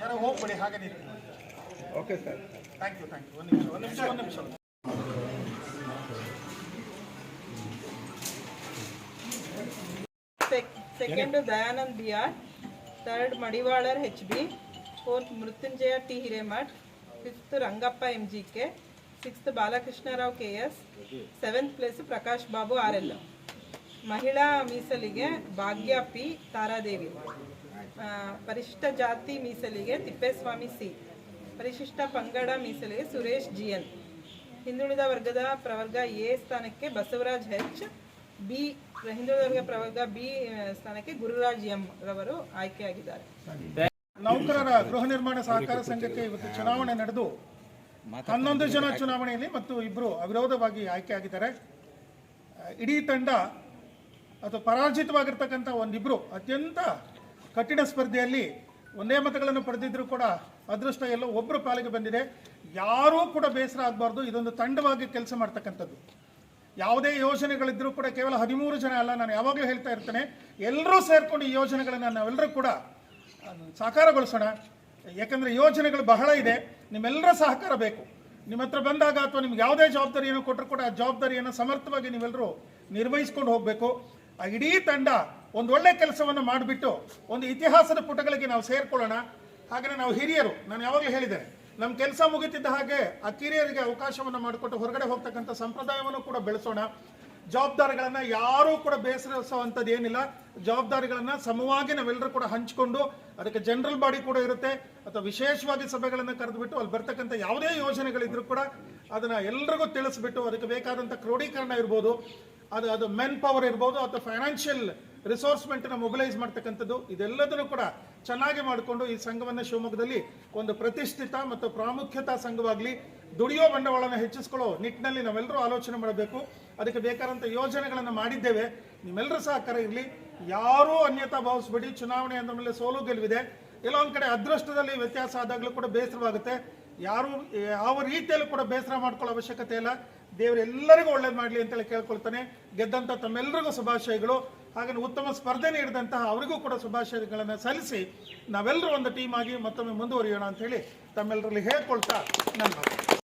ಯಾರೋ ಹೋಗ್ಬೇಡಿ ಹಾಗೆ ನಿಂತು okay sir thank you thank you ಒಂದು ನಿಮಿಷ ಒಂದು ನಿಮಿಷ ಒಂದು ನಿಮಿಷ second Dayanand B R third Madivalar H B fourth Mrityunjaya T Hiremath fifth Rangappa M G K sixth Balakrishnarao K S seventh place Prakash Babu R L ಮಹಿಳಾ ಮೀಸಲಿಗೆ ಭಾಗ್ಯ P Taradevi. ಪರಿಶಿಷ್ಟ ಜಾತಿ ಮೀಸಲಿಗೆ ತಿಪ್ಪೇಸ್ವಾಮಿ ಸಿ. ಪರಿಶಿಷ್ಟ ಪಂಗಡ ಮೀಸಲಿಗೆ ಸುರೇಶ್ ಜಿ ಎನ್. ಹಿಂದುಳಿದ ವರ್ಗದ ಪ್ರವರ್ಗ A ಸ್ಥಾನಕ್ಕೆ ಬಸವರಾಜ್ ಹೆಚ್, ಬಿ, ಹಿಂದುಳಿದ ವರ್ಗ ಪ್ರವರ್ಗ ಬಿ ಸ್ಥಾನಕ್ಕೆ ಗುರುರಾಜ್ ಎಂ ರವರು ಆಯ್ಕೆಯಾಗಿದ್ದಾರೆ. ನೌಕರರ ಗೃಹ ನಿರ್ಮಾಣ ಸಹಕಾರ ಸಂಘಕ್ಕೆ ಇವತ್ತು ಚುನಾವಣೆ ನಡೆದು ಹನ್ನೊಂದು ಜನ ಚುನಾವಣೆಯಲ್ಲಿ ಮತ್ತು ಇಬ್ಬರು ಅವಿರೋಧವಾಗಿ ಆಯ್ಕೆಯಾಗಿದ್ದಾರೆ. ಇಡೀ ತಂಡ ಅಥವಾ ಪರಾಜಿತವಾಗಿರ್ತಕ್ಕಂಥ ಒಂದಿಬ್ಬರು ಅತ್ಯಂತ ಕಠಿಣ ಸ್ಪರ್ಧೆಯಲ್ಲಿ ಒಂದೇ ಮತಗಳನ್ನು ಪಡೆದಿದ್ದರೂ ಕೂಡ ಅದೃಷ್ಟ ಎಲ್ಲೋ ಒಬ್ಬರು ಪಾಲಿಗೆ ಬಂದಿದೆ. ಯಾರೂ ಕೂಡ ಬೇಸರ ಆಗಬಾರ್ದು. ಇದೊಂದು ತಂಡವಾಗಿ ಕೆಲಸ ಮಾಡ್ತಕ್ಕಂಥದ್ದು. ಯಾವುದೇ ಯೋಜನೆಗಳಿದ್ರೂ ಕೂಡ ಕೇವಲ ಹದಿಮೂರು ಜನ ಅಲ್ಲ, ನಾನು ಯಾವಾಗಲೂ ಹೇಳ್ತಾ ಇರ್ತೇನೆ. ಎಲ್ಲರೂ ಸೇರಿಕೊಂಡು ಈ ಯೋಜನೆಗಳನ್ನು ನಾವೆಲ್ಲರೂ ಕೂಡ ಸಾಕಾರಗೊಳಿಸೋಣ. ಯಾಕಂದರೆ ಯೋಜನೆಗಳು ಬಹಳ ಇದೆ. ನಿಮ್ಮೆಲ್ಲರ ಸಹಕಾರ ಬೇಕು. ನಿಮ್ಮ ಹತ್ರ ಬಂದಾಗ ಅಥವಾ ನಿಮ್ಗೆ ಯಾವುದೇ ಜವಾಬ್ದಾರಿಯನ್ನು ಕೊಟ್ಟರು ಕೂಡ ಆ ಜವಾಬ್ದಾರಿಯನ್ನು ಸಮರ್ಥವಾಗಿ ನೀವೆಲ್ಲರೂ ನಿರ್ವಹಿಸ್ಕೊಂಡು ಹೋಗಬೇಕು. ಆ ಇಡೀ ತಂಡ ಒಂದು ಒಳ್ಳೆ ಕೆಲಸವನ್ನು ಮಾಡಿಬಿಟ್ಟು ಒಂದು ಇತಿಹಾಸದ ಪುಟಗಳಿಗೆ ನಾವು ಸೇರ್ಕೊಳ್ಳೋಣ. ಹಾಗೆ ನಾವು ಹಿರಿಯರು, ನಾನು ಯಾವಾಗಲೂ ಹೇಳಿದ್ದೇನೆ ನಮ್ಮ ಕೆಲಸ ಮುಗಿತಿದ್ದ ಹಾಗೆ ಆ ಕಿರಿಯರಿಗೆ ಅವಕಾಶವನ್ನು ಮಾಡಿಕೊಟ್ಟು ಹೊರಗಡೆ ಹೋಗ್ತಕ್ಕಂಥ ಸಂಪ್ರದಾಯವನ್ನು ಕೂಡ ಬೆಳೆಸೋಣ. ಜವಾಬ್ದಾರಿಗಳನ್ನ ಯಾರೂ ಕೂಡ ಬೇಸರಿಸುವಂಥದ್ದು ಏನಿಲ್ಲ ಜವಾಬ್ದಾರಿಗಳನ್ನ ಸಮವಾಗಿ ನಾವೆಲ್ಲರೂ ಕೂಡ ಹಂಚಿಕೊಂಡು ಅದಕ್ಕೆ ಜನರಲ್ ಬಾಡಿ ಕೂಡ ಇರುತ್ತೆ. ಅಥವಾ ವಿಶೇಷವಾಗಿ ಸಭೆಗಳನ್ನು ಕರೆದುಬಿಟ್ಟು ಅಲ್ಲಿ ಬರ್ತಕ್ಕಂಥ ಯಾವುದೇ ಯೋಜನೆಗಳಿದ್ರೂ ಕೂಡ ಅದನ್ನ ಎಲ್ರಿಗೂ ತಿಳಿಸ್ಬಿಟ್ಟು ಅದಕ್ಕೆ ಬೇಕಾದಂಥ ಕ್ರೋಢೀಕರಣ ಇರ್ಬೋದು. ಅದು ಅದು ಮೆನ್ ಪವರ್ ಇರ್ಬೋದು ಅಥವಾ ಫೈನಾನ್ಷಿಯಲ್ ರಿಸೋರ್ಸ್ಮೆಂಟನ್ನು ಮೊಬಿಲೈಸ್ ಮಾಡ್ತಕ್ಕಂಥದ್ದು, ಇದೆಲ್ಲದನ್ನು ಕೂಡ ಚೆನ್ನಾಗಿ ಮಾಡಿಕೊಂಡು ಈ ಸಂಘವನ್ನು ಶಿವಮೊಗ್ಗದಲ್ಲಿ ಒಂದು ಪ್ರತಿಷ್ಠಿತ ಮತ್ತು ಪ್ರಾಮುಖ್ಯತಾ ಸಂಘವಾಗಲಿ ದುಡಿಯೋ ಬಂಡವಾಳನ ಹೆಚ್ಚಿಸ್ಕೊಳ್ಳೋ ನಿಟ್ಟಿನಲ್ಲಿ ನಾವೆಲ್ಲರೂ ಆಲೋಚನೆ ಮಾಡಬೇಕು. ಅದಕ್ಕೆ ಬೇಕಾದಂಥ ಯೋಜನೆಗಳನ್ನು ಮಾಡಿದ್ದೇವೆ. ನಿಮ್ಮೆಲ್ಲರೂ ಸಹಕಾರ ಇರಲಿ. ಯಾರೂ ಅನ್ಯತಾ ಭಾವಿಸ್ಬೇಡಿ. ಚುನಾವಣೆ ಅಂದ ಮೇಲೆ ಸೋಲು ಗೆಲುವಿದೆ. ಎಲ್ಲೋ ಕಡೆ ಅದೃಷ್ಟದಲ್ಲಿ ವ್ಯತ್ಯಾಸ ಆದಾಗಲೂ ಕೂಡ ಬೇಸರವಾಗುತ್ತೆ. ಯಾರು, ಯಾವ ರೀತಿಯಲ್ಲೂ ಕೂಡ ಬೇಸರ ಮಾಡ್ಕೊಳ್ಳೋ ಅವಶ್ಯಕತೆ ಇಲ್ಲ. ದೇವರು ಎಲ್ಲರಿಗೂ ಒಳ್ಳೇದು ಮಾಡಲಿ ಅಂತೇಳಿ ಕೇಳ್ಕೊಳ್ತಾನೆ. ಗೆದ್ದಂಥ ತಮ್ಮೆಲ್ಲರಿಗೂ ಶುಭಾಶಯಗಳು. ಹಾಗೆ ಉತ್ತಮ ಸ್ಪರ್ಧೆ ನೀಡಿದಂತಹ ಅವರಿಗೂ ಕೂಡ ಶುಭಾಶಯಗಳನ್ನು ಸಲ್ಲಿಸಿ ನಾವೆಲ್ಲರೂ ಒಂದು ಟೀಮ್ ಆಗಿ ಮತ್ತೊಮ್ಮೆ ಮುಂದುವರಿಯೋಣ ಅಂತ ಹೇಳಿ ತಮ್ಮೆಲ್ಲರಲ್ಲಿ ಹೇಳ್ಕೊಳ್ತಾ ನನ್ನ